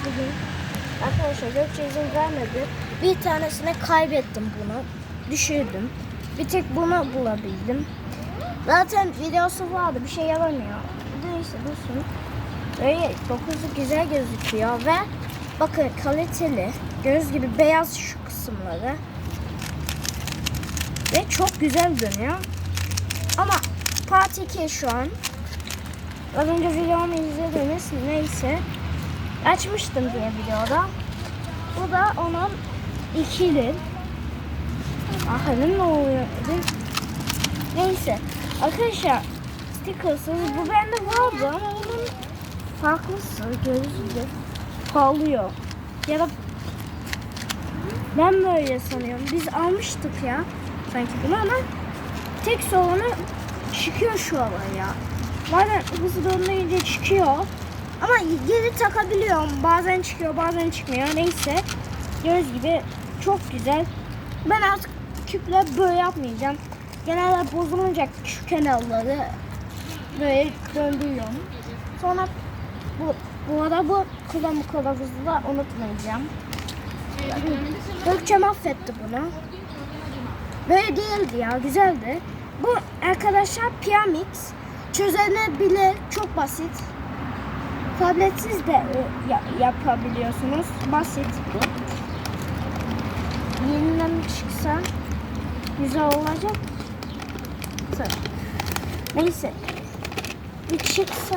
bugün. Arkadaşlar Gökçe izin vermedi. Bir tanesini kaybettim bunu. Düşürdüm. Bir tek bunu bulabildim. Zaten videosu vardı. Bir şey yaramıyor. Neyse dursun. Böyle dokusu güzel gözüküyor ve bakın kaliteli. Göz gibi beyaz şu kısımları. Ve çok güzel dönüyor. Ama part 2 şu an. Az önce videomu izlediniz. Neyse. Açmıştım diye videoda. Bu da onun ikili. Ahırın ne oluyor? Neyse. Arkadaşlar stickersız bu bende vardı ama onun farklısı gözüküyor. Parlıyor. Ya da ben böyle sanıyorum. Biz almıştık ya sanki bunu ama tek sorunu çıkıyor şu alan ya. Bazen hızlı dönmeyince çıkıyor. Ama geri takabiliyorum. Bazen çıkıyor bazen çıkmıyor. Neyse. Göz gibi çok güzel. Ben artık küple böyle yapmayacağım. Genelde bozulunca şu kenarları böyle döndürüyorum. Sonra bu, bu arada bu kullanma kılavuzu da unutmayacağım. Gökçe mahvetti bunu. Böyle değildi ya güzeldi. Bu arkadaşlar Piamix çözenebilir çok basit. Tabletsiz de e, ya- yapabiliyorsunuz. Basit. Yeniden çıksa güzel olacak. Neyse. Bir çıksa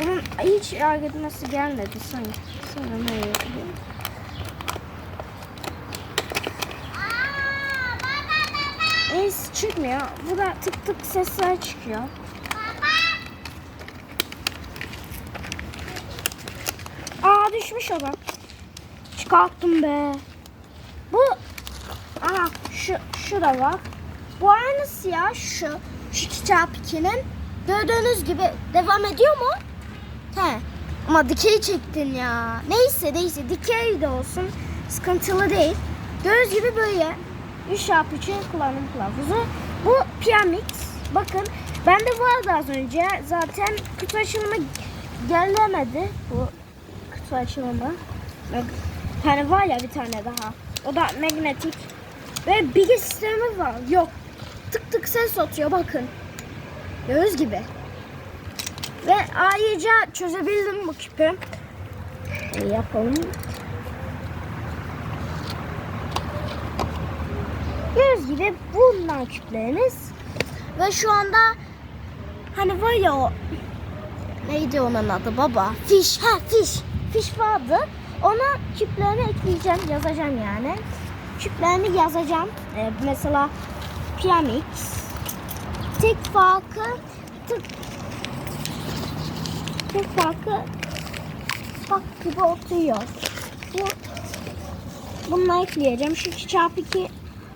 bunun hiç yargıtması gelmedi sanki. Sonra ne yapayım? Es çıkmıyor. Bu da tık tık sesler çıkıyor. Aa düşmüş o da. Çıkarttım be. Bu Aha şu şu da var. Bu aynısı ya şu şu kitap 2'nin. Gördüğünüz gibi devam ediyor mu? He. Ama dikey çektin ya. Neyse neyse dikey de olsun. Sıkıntılı değil. Göz gibi böyle 3 çarpı için kullanım kılavuzu. Bu Piamix. Bakın bende vardı az önce. Zaten kutu açılımı gelemedi. Bu bir tane var ya bir tane daha. O da magnetik. Ve bilgi sistemi var. Yok. Tık tık ses atıyor bakın. Göz gibi. Ve ayrıca çözebildim bu küpü. Yapalım. Göz gibi bundan küplerimiz. Ve şu anda hani var ya o neydi onun adı baba? Fish. Ha fish. Fish vardı. Ona küplerini ekleyeceğim. Yazacağım yani. Küplerini yazacağım. Ee, mesela Piamix. Tek farkı tık tek farkı bak gibi oturuyor. Bu bunu ekleyeceğim. Şu 2 çarpı 2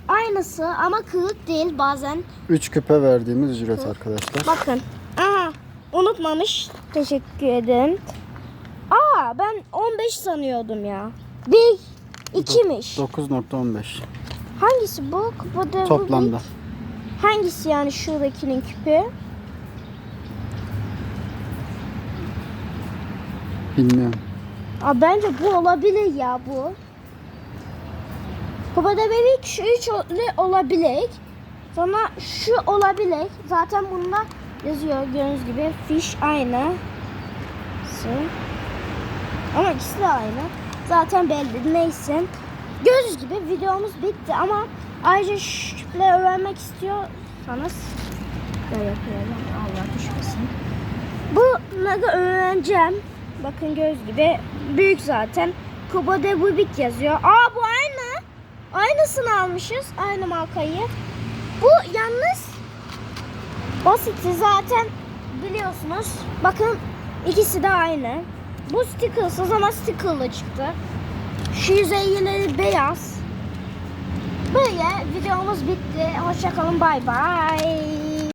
aynısı ama kırık değil bazen. 3 küpe verdiğimiz ücret arkadaşlar. Bakın. Aha unutmamış. Teşekkür ederim. Aa ben 15 sanıyordum ya. Bir, ikimiş. 9.15 Hangisi bu? Kupada toplamda. Hangisi yani şuradakinin küpü? Bilmiyorum. Aa, bence bu olabilir ya bu. Kupada bebek şu üç ol- olabilir. Sonra şu olabilir. Zaten bunda yazıyor gördüğünüz gibi. Fish aynı. Ama ikisi de aynı. Zaten belli. Neyse. Gördüğünüz gibi videomuz bitti ama ayrıca şüphe öğrenmek istiyorsanız böyle yapıyorum. Allah düşmesin. Bunları öğreneceğim. Bakın göz gibi büyük zaten. Kuba de Bubik yazıyor. Aa bu aynı. Aynısını almışız. Aynı markayı. Bu yalnız basitti zaten biliyorsunuz. Bakın ikisi de aynı. Bu stickersız ama stickerlı çıktı. Şu yüzeyleri beyaz. Böyle videomuz bitti. Hoşçakalın bay bay.